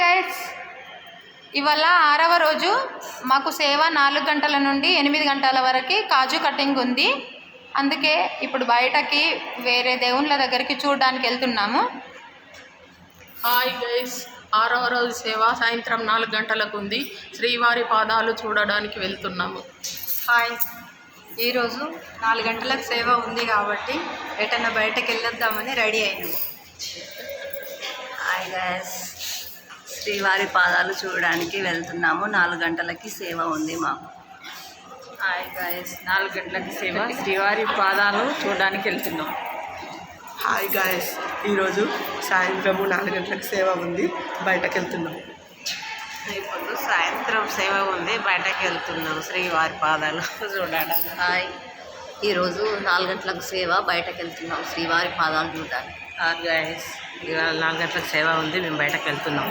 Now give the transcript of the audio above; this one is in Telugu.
గైస్ ఇవాళ ఆరవ రోజు మాకు సేవ నాలుగు గంటల నుండి ఎనిమిది గంటల వరకు కాజు కటింగ్ ఉంది. అందుకే ఇప్పుడు బయటకి వేరే దేవుళ్ళ దగ్గరికి చూడడానికి వెళ్తున్నాము. హాయ్ గైస్ ఆరవ రోజు సేవ సాయంత్రం నాలుగు గంటలకు ఉంది. శ్రీవారి పాదాలు చూడడానికి వెళ్తున్నాము. హాయ్ ఈరోజు నాలుగు గంటలకు సేవ ఉంది కాబట్టి ఎటన్నా బయటకు వెళ్ళొద్దామని రెడీ అయినాము. హాయ్ గైస్ శ్రీవారి పాదాలు చూడడానికి వెళ్తున్నాము. నాలుగు గంటలకి సేవ ఉంది మాకు. హాయ్ గైస్ నాలుగు గంటలకు సేవ. శ్రీవారి పాదాలు చూడడానికి వెళ్తున్నాం. హాయ్ గాయస్ ఈరోజు సాయంత్రము నాలుగు గంటలకు సేవ ఉంది. బయటకు వెళ్తున్నాం. ఇప్పుడు సాయంత్రం సేవ ఉంది. బయటకు వెళ్తున్నాం శ్రీవారి పాదాలు చూడడానికి. హాయ్ ఈరోజు నాలుగు గంటలకు సేవ బయటకు వెళ్తున్నాం శ్రీవారి పాదాలు చూడడానికి. హాయ్ గైస్ ఇవాళ నాలుగు గంటలకు సేవ ఉంది. మేము బయటకు వెళ్తున్నాం.